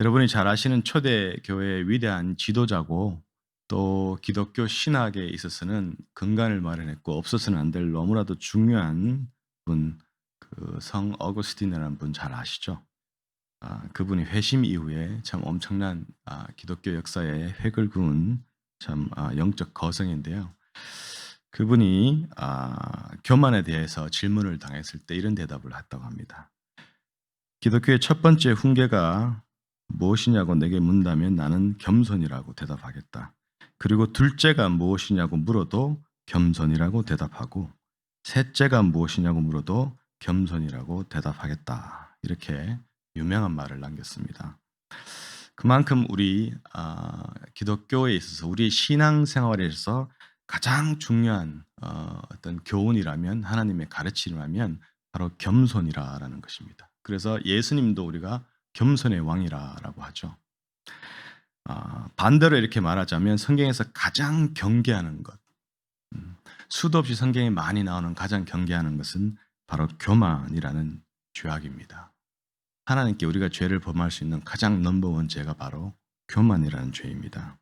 여러분이 잘 아시는 초대 교회의 위대한 지도자고 또 기독교 신학에 있어서는 근간을 마련했고 없어서는 안 될 너무나도 중요한 분, 그 성 어거스틴이라는 분 잘 아시죠? 아, 그분이 회심 이후에 참 엄청난 아, 기독교 역사의 획을 그은 참 아, 영적 거성인데요. 그분이 아, 교만에 대해서 질문을 당했을 때 이런 대답을 했다고 합니다. 기독교의 첫 번째 훈계가 무엇이냐고 내게 묻는다면 나는 겸손이라고 대답하겠다. 그리고 둘째가 무엇이냐고 물어도 겸손이라고 대답하고 셋째가 무엇이냐고 물어도 겸손이라고 대답하겠다. 이렇게 유명한 말을 남겼습니다. 그만큼 우리 아, 기독교에 있어서 우리 신앙생활에 있어서 가장 중요한 어, 어떤 교훈이라면 하나님의 가르침이라면 바로 겸손이라라는 것입니다. 그래서 예수님도 우리가 겸손의 왕이라라고 하죠. 아, 반대로 이렇게 말하자면 성경에서 가장 경계하는 것, 음, 수도 없이 성경에 많이 나오는 가장 경계하는 것은 바로 교만이라는 죄악입니다. 하나님께 우리가 죄를 범할 수 있는 가장 넘버원 죄가 바로 교만이라는 죄입니다.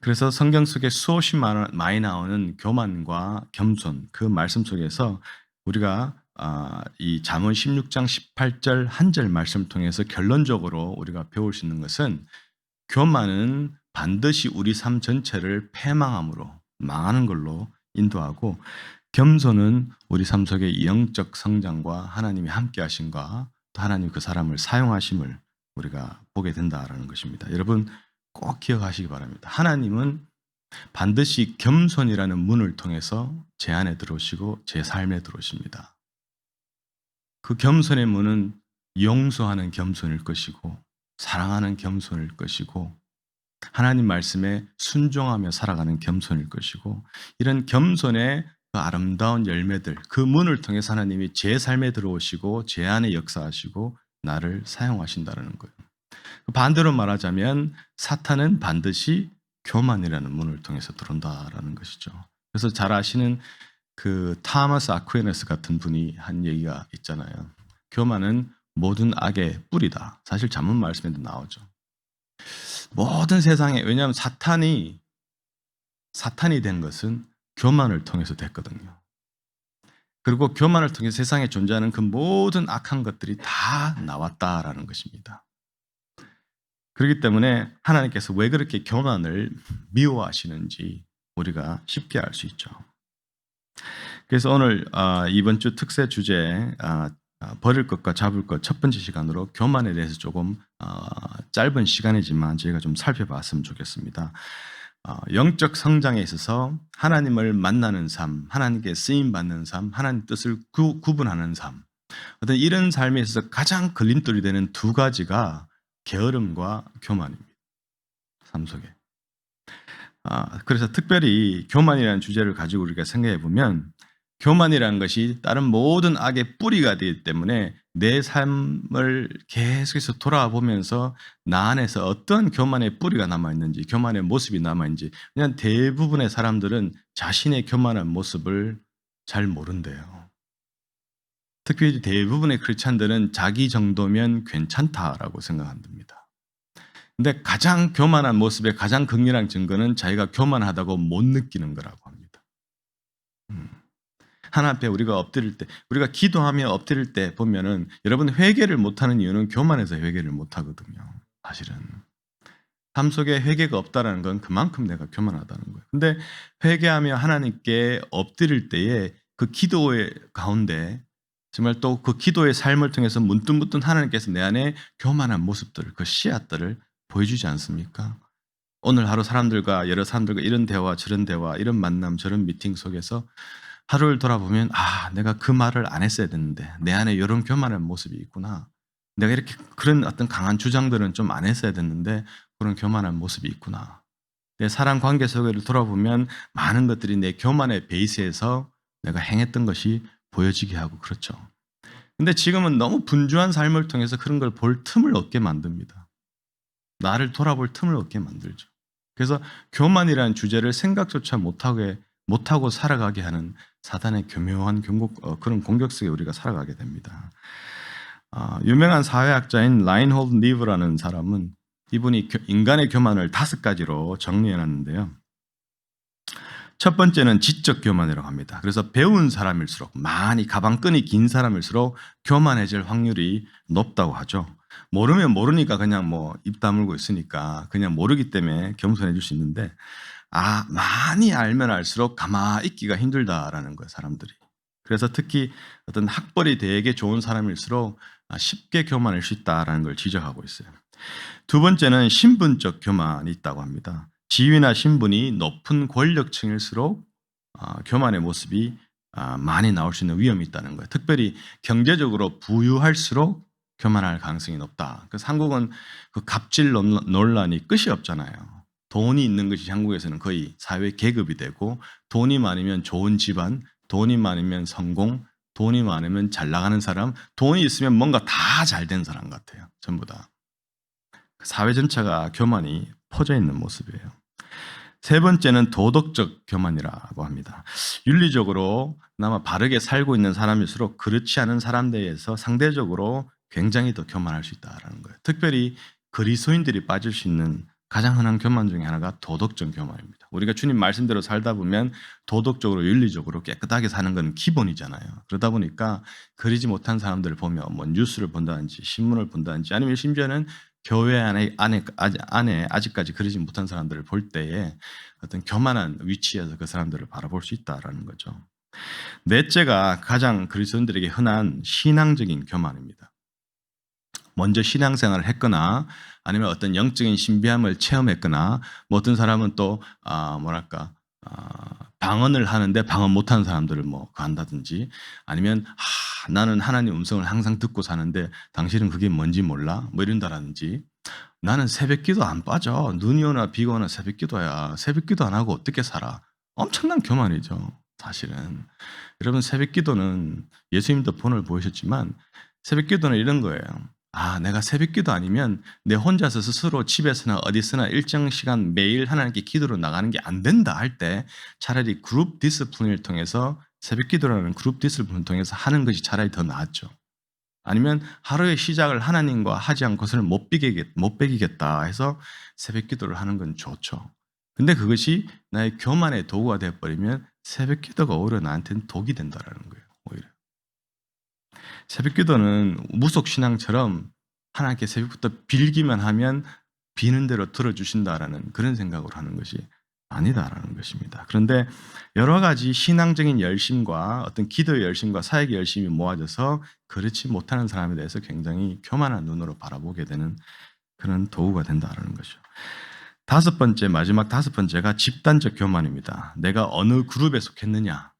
그래서 성경 속에 수없이 많이 나오는 교만과 겸손 그 말씀 속에서 우리가 아, 이 잠언 16장 18절 한 절 말씀을 통해서 결론적으로 우리가 배울 수 있는 것은 교만은 반드시 우리 삶 전체를 패망함으로 망하는 걸로 인도하고 겸손은 우리 삶 속의 영적 성장과 하나님이 함께 하심과 또 하나님 그 사람을 사용하심을 우리가 보게 된다라는 것입니다. 여러분 꼭 기억하시기 바랍니다. 하나님은 반드시 겸손이라는 문을 통해서 제 안에 들어오시고 제 삶에 들어오십니다. 그 겸손의 문은 용서하는 겸손일 것이고 사랑하는 겸손일 것이고 하나님 말씀에 순종하며 살아가는 겸손일 것이고 이런 겸손의 그 아름다운 열매들 그 문을 통해서 하나님이 제 삶에 들어오시고 제 안에 역사하시고 나를 사용하신다는 거예요. 반대로 말하자면 사탄은 반드시 교만이라는 문을 통해서 들어온다라는 것이죠. 그래서 잘 아시는 그 타마스 아쿠에네스 같은 분이 한 얘기가 있잖아요. 교만은 모든 악의 뿌리다. 사실 자문 말씀에도 나오죠. 모든 세상에 왜냐하면 사탄이 사탄이 된 것은 교만을 통해서 됐거든요. 그리고 교만을 통해 세상에 존재하는 그 모든 악한 것들이 다 나왔다라는 것입니다. 그렇기 때문에 하나님께서 왜 그렇게 교만을 미워하시는지 우리가 쉽게 알 수 있죠. 그래서 오늘 아, 이번 주 특세 주제 아, 아, 버릴 것과 잡을 것 첫 번째 시간으로 교만에 대해서 조금 짧은 시간이지만 저희가 좀 살펴봤으면 좋겠습니다. 영적 성장에 있어서 하나님을 만나는 삶, 하나님께 쓰임 받는 삶, 하나님 뜻을 구, 분하는 삶, 어떤 이런 삶에 있어서 가장 걸림돌이 되는 두 가지가 게으름과 교만입니다. 삶 속에. 아, 그래서 특별히 교만이라는 주제를 가지고 우리가 생각해 보면 교만이라는 것이 다른 모든 악의 뿌리가 되기 때문에 내 삶을 계속해서 돌아보면서 나 안에서 어떤 교만의 뿌리가 남아있는지, 교만의 모습이 남아있는지, 그냥 대부분의 사람들은 자신의 교만한 모습을 잘 모른대요. 특히 대부분의 크리스찬들은 자기 정도면 괜찮다라고 생각한답니다. 근데 가장 교만한 모습의 가장 극렬한 증거는 자기가 교만하다고 못 느끼는 거라고 합니다. 음. 하나님 앞에 우리가 엎드릴 때, 우리가 기도하며 엎드릴 때 보면은 여러분 회개를 못하는 이유는 교만해서 회개를 못하거든요. 사실은. 삶 속에 회개가 없다는 건 그만큼 내가 교만하다는 거예요. 근데 회개하며 하나님께 엎드릴 때에 그 기도의 가운데 정말 또 그 기도의 삶을 통해서 문득문득 하나님께서 내 안에 교만한 모습들, 그 씨앗들을 보여주지 않습니까? 오늘 하루 사람들과 여러 사람들과 이런 대화 저런 대화 이런 만남 저런 미팅 속에서 하루를 돌아보면 아 내가 그 말을 안 했어야 됐는데 내 안에 이런 교만한 모습이 있구나. 내가 이렇게 그런 어떤 강한 주장들은 좀 안 했어야 됐는데 그런 교만한 모습이 있구나. 내 사람 관계 속에를 돌아보면 많은 것들이 내 교만의 베이스에서 내가 행했던 것이 보여지게 하고 그렇죠. 근데 지금은 너무 분주한 삶을 통해서 그런 걸 볼 틈을 얻게 만듭니다 나를 돌아볼 틈을 얻게 만들죠. 그래서 교만이라는 주제를 생각조차 못하게 못하고 살아가게 하는 사단의 교묘한 경고, 어, 그런 공격 속에 우리가 살아가게 됩니다. 아, 유명한 사회학자인 라인홀드 니브라는 사람은 이분이 교- 인간의 교만을 다섯 가지로 정리해 놨는데요. 첫 번째는 지적 교만이라고 합니다. 그래서 배운 사람일수록 많이 가방끈이 긴 사람일수록 교만해질 확률이 높다고 하죠. 모르면 모르니까 그냥 뭐 입 다물고 있으니까 그냥 모르기 때문에 겸손해질 수 있는데 아 많이 알면 알수록 가마 있기가 힘들다라는 거예요 사람들이. 그래서 특히 어떤 학벌이 되게 좋은 사람일수록 아, 쉽게 교만할 수 있다라는 걸 지적하고 있어요. 두 번째는 신분적 교만이 있다고 합니다. 지위나 신분이 높은 권력층일수록 아, 교만의 모습이 아, 많이 나올 수 있는 위험이 있다는 거예요. 특별히 경제적으로 부유할수록 교만할 가능성이 높다. 그래서 한국은 그 갑질 논- 논란이 끝이 없잖아요. 돈이 있는 것이 한국에서는 거의 사회 계급이 되고 돈이 많으면 좋은 집안, 돈이 많으면 성공, 돈이 많으면 잘 나가는 사람, 돈이 있으면 뭔가 다 잘 된 사람 같아요. 전부 다. 사회 전체가 교만이 퍼져 있는 모습이에요. 세 번째는 도덕적 교만이라고 합니다. 윤리적으로 나마 바르게 살고 있는 사람일수록 그렇지 않은 사람들에서 상대적으로 굉장히 더 교만할 수 있다라는 거예요. 특별히 그리스도인들이 빠질 수 있는 가장 흔한 교만 중에 하나가 도덕적 교만입니다. 우리가 주님 말씀대로 살다 보면 도덕적으로 윤리적으로 깨끗하게 사는 건 기본이잖아요. 그러다 보니까 그리지 못한 사람들을 보면 뭐 뉴스를 본다든지 신문을 본다든지 아니면 심지어는 교회 안에 안에 안에 아직까지 그리지 못한 사람들을 볼 때에 어떤 교만한 위치에서 그 사람들을 바라볼 수 있다라는 거죠. 넷째가 가장 그리스도인들에게 흔한 신앙적인 교만입니다. 먼저 신앙생활을 했거나 아니면 어떤 영적인 신비함을 체험했거나 뭐 어떤 사람은 또 아, 뭐랄까 아, 방언을 하는데 방언 못하는 사람들을 뭐 간다든지 아니면 아, 나는 하나님 음성을 항상 듣고 사는데 당신은 그게 뭔지 몰라? 뭐 이런다라든지. 나는 새벽기도 안 빠져. 눈이 오나 비가 오나 새벽기도야. 새벽기도 안 하고 어떻게 살아? 엄청난 교만이죠 사실은. 여러분 새벽기도는 예수님도 본을 보이셨지만 새벽기도는 이런 거예요 아, 내가 새벽기도 아니면 내 혼자서 스스로 집에서나 어디서나 일정 시간 매일 하나님께 기도로 나가는 게 안 된다 할 때 차라리 그룹 디스플린을 통해서 새벽기도라는 그룹 디스플린을 통해서 하는 것이 차라리 더 낫죠. 아니면 하루의 시작을 하나님과 하지 않고서는 못 비기겠, 못 베기겠다 해서 새벽기도를 하는 건 좋죠. 근데 그것이 나의 교만의 도구가 되어버리면 새벽기도가 오히려 나한테는 독이 된다라는 거예요. 오히려. 새벽 기도는 무속 신앙처럼 하나님께 새벽부터 빌기만 하면 비는 대로 들어주신다라는 그런 생각으로 하는 것이 아니다라는 것입니다. 그런데 여러 가지 신앙적인 열심과 어떤 기도의 열심과 사역의 열심이 모아져서 그렇지 못하는 사람에 대해서 굉장히 교만한 눈으로 바라보게 되는 그런 도구가 된다라는 것이죠. 다섯 번째, 마지막 다섯 번째가 집단적 교만입니다. 내가 어느 그룹에 속했느냐,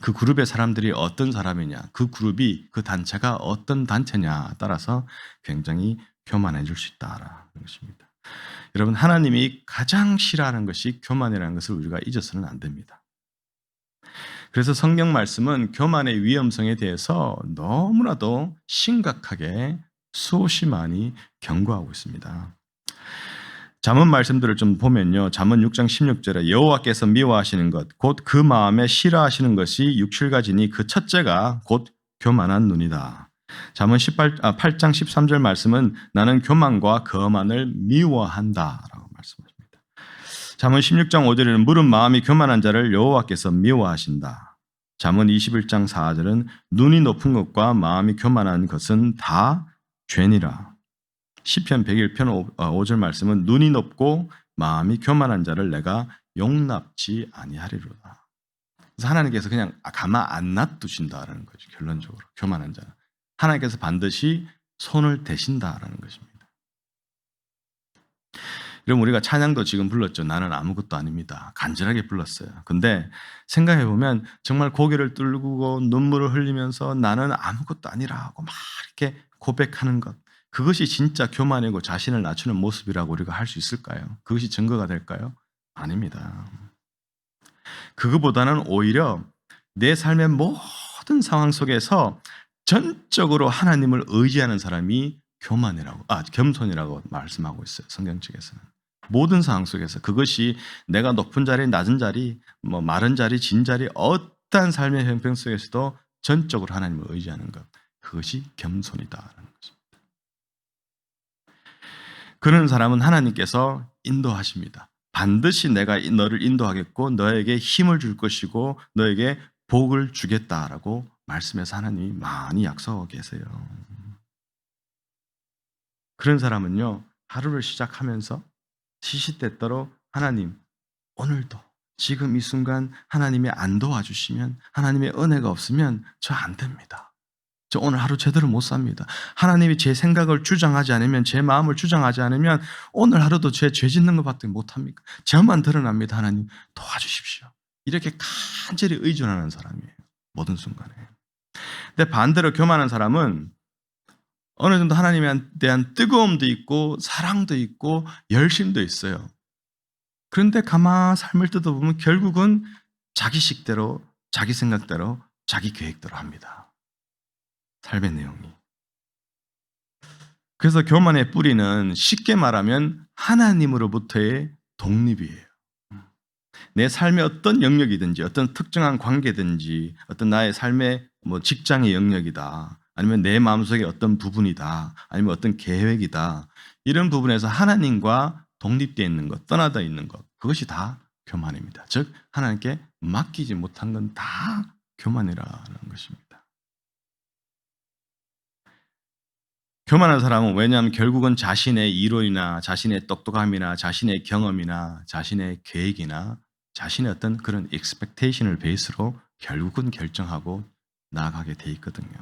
그 그룹의 사람들이 어떤 사람이냐, 그 그룹이 그 단체가 어떤 단체냐 따라서 굉장히 교만해질 수 있다라는 것입니다. 여러분 하나님이 가장 싫어하는 것이 교만이라는 것을 우리가 잊어서는 안 됩니다. 그래서 성경 말씀은 교만의 위험성에 대해서 너무나도 심각하게 수없이 많이 경고하고 있습니다. 잠언 말씀들을 좀 보면요. 잠언 6장 16절에 여호와께서 미워하시는 것 곧 그 마음에 싫어하시는 것이 6, 7가지니 그 첫째가 곧 교만한 눈이다. 잠언 18, 아, 8장 13절 말씀은 나는 교만과 거만을 미워한다라고 말씀하십니다. 잠언 16장 5절에는 물은 마음이 교만한 자를 여호와께서 미워하신다. 잠언 21장 4절은 눈이 높은 것과 마음이 교만한 것은 다 죄니라. 시편 101편 5절 말씀은 눈이 높고 마음이 교만한 자를 내가 용납지 아니하리로다. 그래서 하나님께서 그냥 가만 안 놔두신다라는 거죠. 결론적으로 교만한 자는 하나님께서 반드시 손을 대신다라는 것입니다. 그럼 우리가 찬양도 지금 불렀죠. 나는 아무것도 아닙니다. 간절하게 불렀어요. 근데 생각해 보면 정말 고개를 뚫고 눈물을 흘리면서 나는 아무것도 아니라고 막 이렇게 고백하는 것. 그것이 진짜 교만이고 자신을 낮추는 모습이라고 우리가 할 수 있을까요? 그것이 증거가 될까요? 아닙니다. 그거보다는 오히려 내 삶의 모든 상황 속에서 전적으로 하나님을 의지하는 사람이 교만이라고, 아, 겸손이라고 말씀하고 있어요. 성경 측에서는. 모든 상황 속에서 그것이 내가 높은 자리, 낮은 자리, 뭐 마른 자리, 진 자리, 어떠한 삶의 형평 속에서도 전적으로 하나님을 의지하는 것. 그것이 것입니다. 그런 사람은 하나님께서 인도하십니다. 반드시 내가 너를 인도하겠고 너에게 힘을 줄 것이고 너에게 복을 주겠다라고 말씀해서 하나님이 많이 약속하고 계세요. 그런 사람은요, 하루를 시작하면서 시시때때로 하나님, 오늘도 지금 이 순간 하나님이 안 도와주시면 하나님의 은혜가 없으면 저 안 됩니다. 저 오늘 하루 제대로 못 삽니다. 하나님이 제 생각을 주장하지 않으면 제 마음을 주장하지 않으면 오늘 하루도 제 죄 짓는 것밖에 못 합니까? 저만 드러납니다. 하나님 도와주십시오. 이렇게 간절히 의존하는 사람이에요. 모든 순간에. 근데 반대로 교만한 사람은 어느 정도 하나님에 대한 뜨거움도 있고 사랑도 있고 열심도 있어요. 그런데 가만 삶을 뜯어보면 결국은 자기 식대로, 자기 생각대로, 자기 계획대로 합니다. 삶의 내용이. 그래서 교만의 뿌리는 쉽게 말하면 하나님으로부터의 독립이에요. 내 삶의 어떤 영역이든지 어떤 특정한 관계든지 어떤 나의 삶의 뭐 직장의 영역이다. 아니면 내 마음속의 어떤 부분이다. 아니면 어떤 계획이다. 이런 부분에서 하나님과 독립되어 있는 것, 떠나다 있는 것. 그것이 다 교만입니다. 즉 하나님께 맡기지 못한 건 다 교만이라는 것입니다. 교만한 사람은 왜냐하면 결국은 자신의 이론이나 자신의 똑똑함이나 자신의 경험이나 자신의 계획이나 자신의 어떤 그런 expectation을 베이스로 결국은 결정하고 나아가게 돼 있거든요.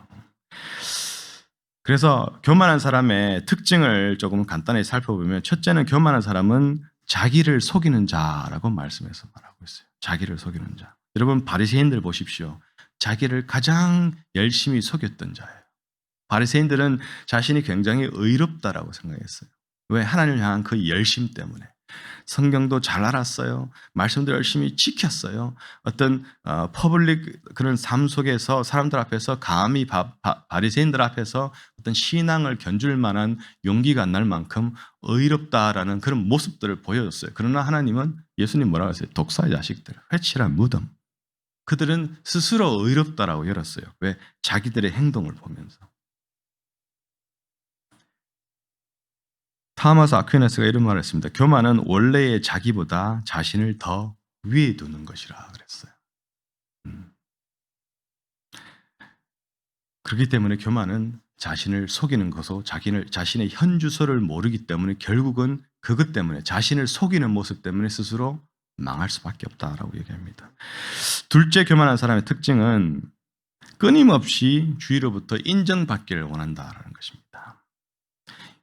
그래서 교만한 사람의 특징을 조금 간단히 살펴보면 첫째는 교만한 사람은 자기를 속이는 자라고 말씀해서 말하고 있어요. 자기를 속이는 자. 여러분 바리새인들 보십시오. 자기를 가장 열심히 속였던 자예요. 바리새인들은 자신이 굉장히 의롭다라고 생각했어요. 왜 하나님을 향한 그 열심 때문에 성경도 잘 알았어요. 말씀도 열심히 지켰어요. 어떤 어, 퍼블릭 그런 삶 속에서 사람들 앞에서 감히 바, 바, 리새인들 앞에서 어떤 신앙을 견줄 만한 용기가 안 날 만큼 의롭다라는 그런 모습들을 보여줬어요. 그러나 하나님은 예수님 뭐라고 했어요? 독사의 자식들, 회칠한 무덤. 그들은 스스로 의롭다라고 열었어요. 왜? 자기들의 행동을 보면서. 타마스 아퀴나스가 이런 말을 했습니다. 교만은 원래의 자기보다 자신을 더 위에 두는 것이라 그랬어요. 음. 그렇기 때문에 교만은 자신을 속이는 것으로 자신을, 자신의 현 주소를 모르기 때문에 결국은 그것 때문에 자신을 속이는 모습 때문에 스스로 망할 수밖에 없다라고 얘기합니다. 둘째 교만한 사람의 특징은 끊임없이 주위로부터 인정받기를 원한다라는 것입니다.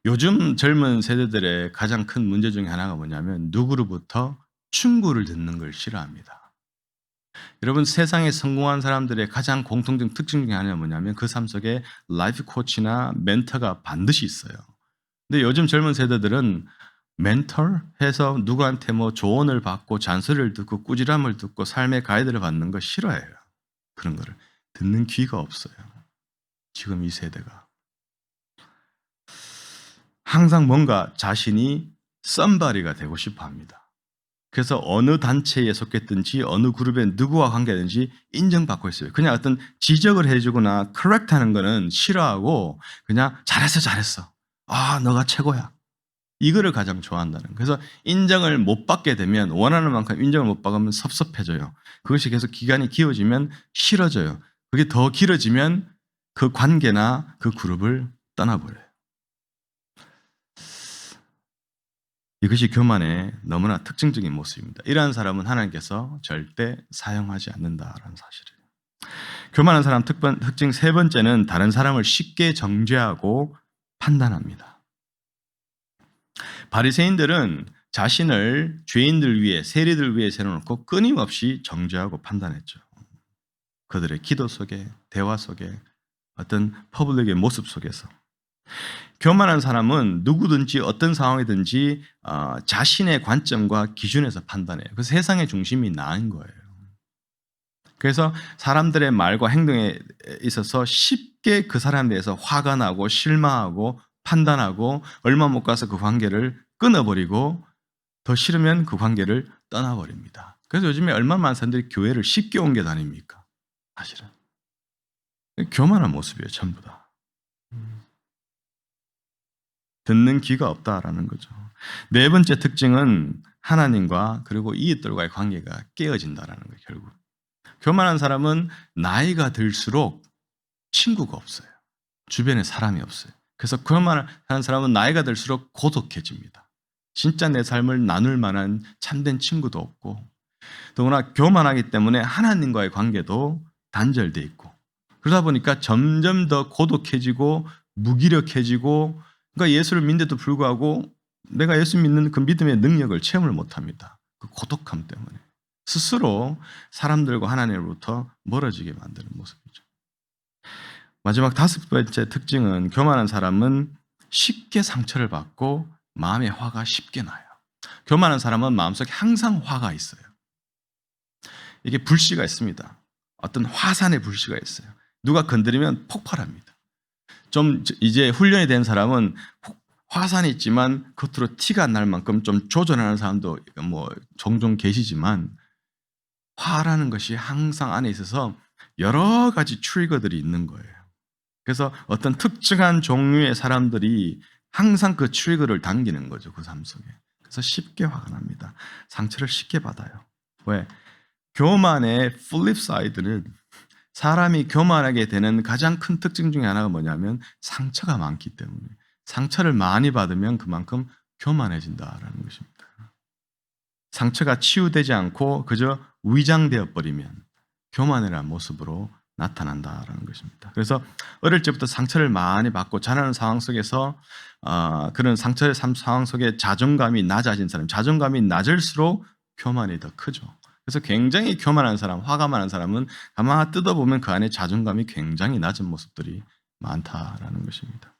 요즘 젊은 세대들의 가장 큰 문제 중에 하나가 뭐냐면 누구로부터 충고를 듣는 걸 싫어합니다. 여러분 세상에 성공한 사람들의 가장 공통적 특징 중에 하나가 뭐냐면 그 삶 속에 라이프 코치나 멘터가 반드시 있어요. 근데 요즘 젊은 세대들은 멘tor 해서 누구한테 뭐 조언을 받고 잔소리를 듣고 꾸지람을 듣고 삶의 가이드를 받는 거 싫어해요. 그런 거를 듣는 귀가 없어요. 지금 이 세대가. 항상 뭔가 자신이 썸바리가 되고 싶어 합니다. 그래서 어느 단체에 속했든지 어느 그룹에 누구와 관계든지 인정받고 있어요. 그냥 어떤 지적을 해주거나 correct 하는 거는 싫어하고 그냥 잘했어 잘했어. 아 너가 최고야. 이거를 가장 좋아한다는. 그래서 인정을 못 받게 되면 원하는 만큼 인정을 못 받으면 섭섭해져요. 그것이 계속 기간이 길어지면 싫어져요. 그게 더 길어지면 그 관계나 그 그룹을 떠나버려요. 이것이 교만의 너무나 특징적인 모습입니다. 이러한 사람은 하나님께서 절대 사용하지 않는다라는 사실이에요. 교만한 사람 특번, 특징 세 번째는 다른 사람을 쉽게 정죄하고 판단합니다. 바리새인들은 자신을 죄인들 위해 세리들 위해 세워놓고 끊임없이 정죄하고 판단했죠. 그들의 기도 속에 대화 속에 어떤 퍼블릭의 모습 속에서 교만한 사람은 누구든지 어떤 상황이든지 어, 자신의 관점과 기준에서 판단해요. 그 세상의 중심이 나인 거예요. 그래서 사람들의 말과 행동에 있어서 쉽게 그 사람에 대해서 화가 나고 실망하고 판단하고 얼마 못 가서 그 관계를 끊어버리고 더 싫으면 그 관계를 떠나버립니다. 그래서 요즘에 얼마 많은 사람들이 교회를 쉽게 옮겨 다닙니까? 사실은. 교만한 모습이에요, 전부 다. 듣는 귀가 없다라는 거죠. 네 번째 특징은 하나님과 그리고 이웃들과의 관계가 깨어진다라는 거예요, 결국. 교만한 사람은 나이가 들수록 친구가 없어요. 주변에 사람이 없어요. 그래서 교만한 사람은 나이가 들수록 고독해집니다. 진짜 내 삶을 나눌 만한 참된 친구도 없고, 더구나 교만하기 때문에 하나님과의 관계도 단절돼 있고, 그러다 보니까 점점 더 고독해지고 무기력해지고, 그러니까 예수를 믿는데도 불구하고 내가 예수 믿는 그 믿음의 능력을 체험을 못합니다. 그 고독함 때문에 스스로 사람들과 하나님으로부터 멀어지게 만드는 모습이죠. 마지막 다섯 번째 특징은 교만한 사람은 쉽게 상처를 받고 마음의 화가 쉽게 나요. 교만한 사람은 마음속에 항상 화가 있어요. 이게 불씨가 있습니다. 어떤 화산의 불씨가 있어요. 누가 건드리면 폭발합니다. 좀 이제 훈련이 된 사람은 화산이 있지만 겉으로 티가 안날 만큼 좀 조절하는 사람도 뭐 종종 계시지만 화라는 것이 항상 안에 있어서 여러 가지 트리거들이 있는 거예요. 그래서 어떤 특정한 종류의 사람들이 항상 그 트리거를 당기는 거죠. 그 삶 속에. 그래서 쉽게 화가 납니다. 상처를 쉽게 받아요. 왜? 교만의 플립 사이드는 사람이 교만하게 되는 가장 큰 특징 중에 하나가 뭐냐면 상처가 많기 때문에 상처를 많이 받으면 그만큼 교만해진다라는 것입니다. 상처가 치유되지 않고 그저 위장되어 버리면 교만이라는 모습으로 나타난다라는 것입니다. 그래서 어릴 때부터 상처를 많이 받고 자라는 상황 속에서 어, 그런 상처의 상황 속에 자존감이 낮아진 사람, 자존감이 낮을수록 교만이 더 크죠. 그래서 굉장히 교만한 사람, 화가 많은 사람은 아마 뜯어보면 그 안에 자존감이 굉장히 낮은 모습들이 많다라는 것입니다.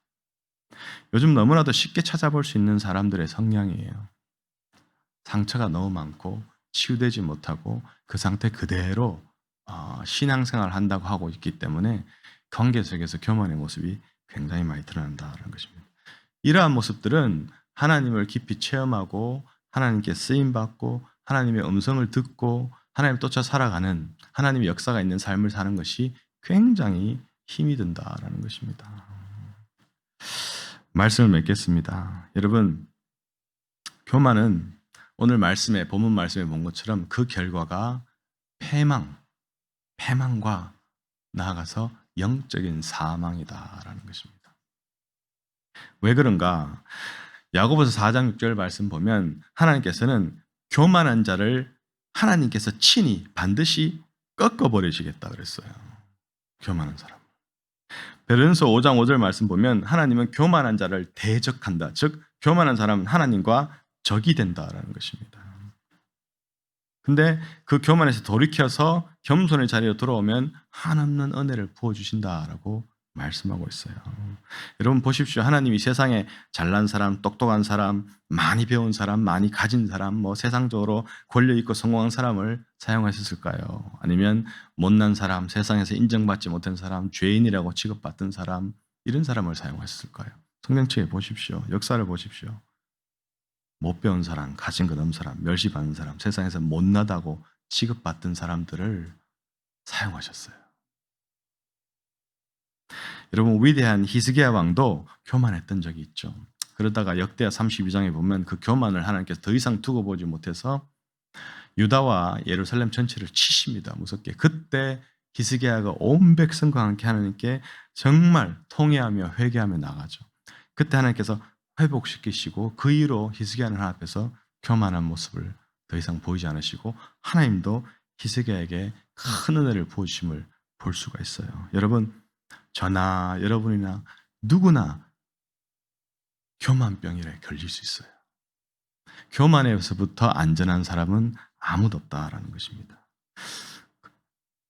요즘 너무나도 쉽게 찾아볼 수 있는 사람들의 성향이에요. 상처가 너무 많고 치유되지 못하고 그 상태 그대로 어, 신앙생활을 한다고 하고 있기 때문에 관계 속에서 교만의 모습이 굉장히 많이 드러난다는 것입니다. 이러한 모습들은 하나님을 깊이 체험하고 하나님께 쓰임 받고 하나님의 음성을 듣고 하나님 쫓아 살아가는 하나님의 역사가 있는 삶을 사는 것이 굉장히 힘이 든다라는 것입니다. 말씀을 맺겠습니다. 여러분, 교만은 오늘 말씀에 본문 말씀에 본 것처럼 그 결과가 패망, 패망과 나아가서 영적인 사망이다라는 것입니다. 왜 그런가? 야고보서 4장 6절 말씀 보면 하나님께서는 교만한 자를 하나님께서 친히 반드시 꺾어 버리시겠다 그랬어요. 교만한 사람. 베르는서 5장 5절 말씀 보면 하나님은 교만한 자를 대적한다. 즉 교만한 사람은 하나님과 적이 된다라는 것입니다. 근데 그 교만에서 돌이켜서 겸손의 자리로 돌아오면 한없는 은혜를 부어 주신다라고 말씀하고 있어요. 여러분 보십시오. 하나님이 세상에 잘난 사람, 똑똑한 사람, 많이 배운 사람, 많이 가진 사람, 뭐 세상적으로 권력 있고 성공한 사람을 사용하셨을까요? 아니면 못난 사람, 세상에서 인정받지 못한 사람, 죄인이라고 취급받던 사람, 이런 사람을 사용하셨을까요? 성경책에 보십시오. 역사를 보십시오. 못 배운 사람, 가진 것 없는 사람, 멸시받는 사람, 세상에서 못나다고 취급받던 사람들을 사용하셨어요. 여러분 위대한 히스기야 왕도 교만했던 적이 있죠. 그러다가 역대하 32장에 보면 그 교만을 하나님께서 더 이상 두고 보지 못해서 유다와 예루살렘 전체를 치십니다. 무섭게. 그때 히스기야가 온 백성과 함께 하나님께 정말 통회하며 회개하며 나가죠. 그때 하나님께서 회복시키시고 그 이후로 히스기야는 앞에서 교만한 모습을 더 이상 보이지 않으시고 하나님도 히스기야에게 큰 은혜를 부으심을 볼 수가 있어요. 여러분 저나 여러분이나 누구나 교만병이라 걸릴 수 있어요. 교만에서부터 안전한 사람은 아무도 없다라는 것입니다.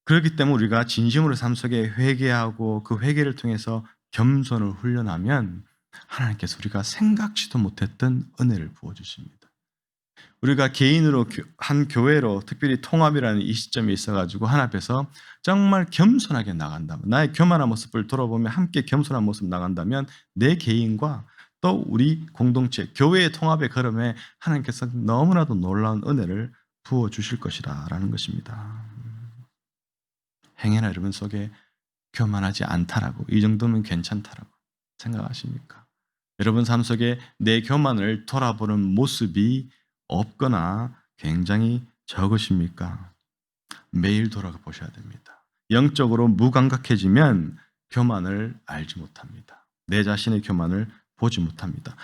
그렇기 때문에 우리가 진심으로 삶 속에 회개하고 그 회개를 통해서 겸손을 훈련하면 하나님께서 우리가 생각지도 못했던 은혜를 부어주십니다. 우리가 개인으로 한 교회로 특별히 통합이라는 이 시점이 있어가지고 하나 앞에서 정말 겸손하게 나간다면 나의 교만한 모습을 돌아보며 함께 겸손한 모습 나간다면 내 개인과 또 우리 공동체 교회의 통합의 걸음에 하나님께서 너무나도 놀라운 은혜를 부어 주실 것이라라는 것입니다. 행여나 여러분 속에 교만하지 않다라고 이 정도면 괜찮다라고 생각하십니까? 여러분 삶 속에 내 교만을 돌아보는 모습이 없거나 굉장히 적으십니까? 매일 돌아보셔야 됩니다. 영적으로 무감각해지면 교만을 알지 못합니다. 내 자신의 교만을 보지 못합니다.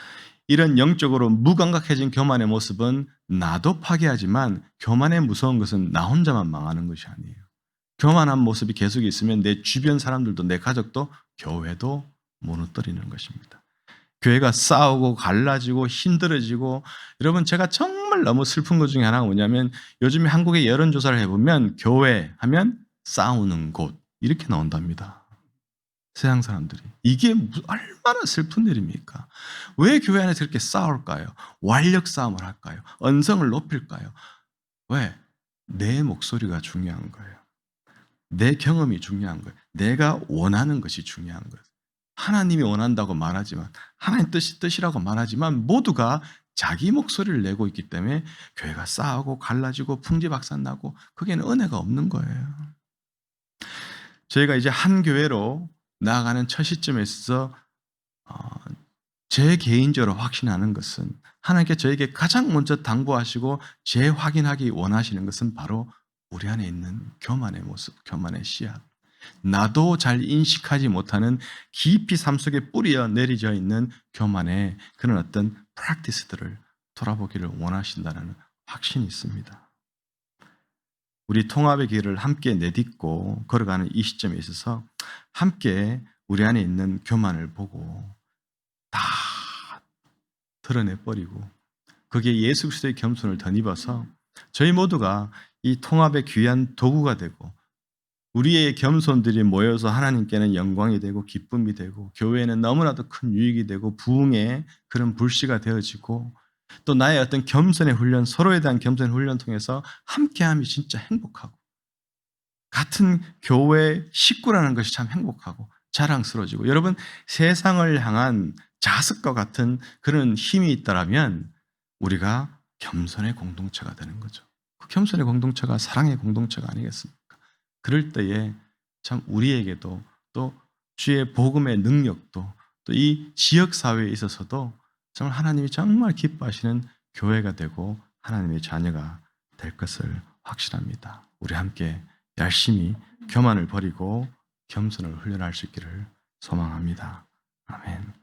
이런 영적으로 무감각해진 교만의 모습은 나도 파괴하지만 교만의 무서운 것은 나 혼자만 망하는 것이 아니에요. 교만한 모습이 계속 있으면 내 주변 사람들도 내 가족도 교회도 무너뜨리는 것입니다. 교회가 싸우고 갈라지고 힘들어지고 여러분 제가 정말 너무 슬픈 것 중에 하나가 뭐냐면 요즘에 한국의 여론조사를 해보면 교회 하면 싸우는 곳 이렇게 나온답니다. 세상 사람들이 이게 얼마나 슬픈 일입니까? 왜 교회 안에서 이렇게 싸울까요? 완력 싸움을 할까요? 언성을 높일까요? 왜? 내 목소리가 중요한 거예요. 내 경험이 중요한 거예요. 내가 원하는 것이 중요한 거예요. 하나님이 원한다고 말하지만 하나님 뜻이 뜻이라고 말하지만 모두가 자기 목소리를 내고 있기 때문에 교회가 싸우고 갈라지고 풍지박산 나고 그게는 은혜가 없는 거예요. 저희가 이제 한 교회로 나아가는 첫 시점에 있어서 어, 제 개인적으로 확신하는 것은 하나님께 저에게 가장 먼저 당부하시고 재확인하기 원하시는 것은 바로 우리 안에 있는 교만의 모습, 교만의 씨앗. 나도 잘 인식하지 못하는 깊이 삶 속에 뿌리어 내리져 있는 교만의 그런 어떤 프랙티스들을 돌아보기를 원하신다는 확신이 있습니다. 우리 통합의 길을 함께 내딛고 걸어가는 이 시점에 있어서 함께 우리 안에 있는 교만을 보고 다 드러내버리고 거기에 예수 그리스도의 겸손을 덧입어서 저희 모두가 이 통합의 귀한 도구가 되고 우리의 겸손들이 모여서 하나님께는 영광이 되고 기쁨이 되고 교회에는 너무나도 큰 유익이 되고 부흥의 그런 불씨가 되어지고 또 나의 어떤 겸손의 훈련, 서로에 대한 겸손의 훈련 통해서 함께함이 진짜 행복하고 같은 교회 식구라는 것이 참 행복하고 자랑스러워지고 여러분 세상을 향한 자석과 같은 그런 힘이 있다라면 우리가 겸손의 공동체가 되는 거죠. 그 겸손의 공동체가 사랑의 공동체가 아니겠습니까? 그럴 때에 참 우리에게도 또 주의 복음의 능력도 또 이 지역 사회에 있어서도 정말 하나님이 정말 기뻐하시는 교회가 되고 하나님의 자녀가 될 것을 확신합니다. 우리 함께 열심히 교만을 버리고 겸손을 훈련할 수 있기를 소망합니다. 아멘.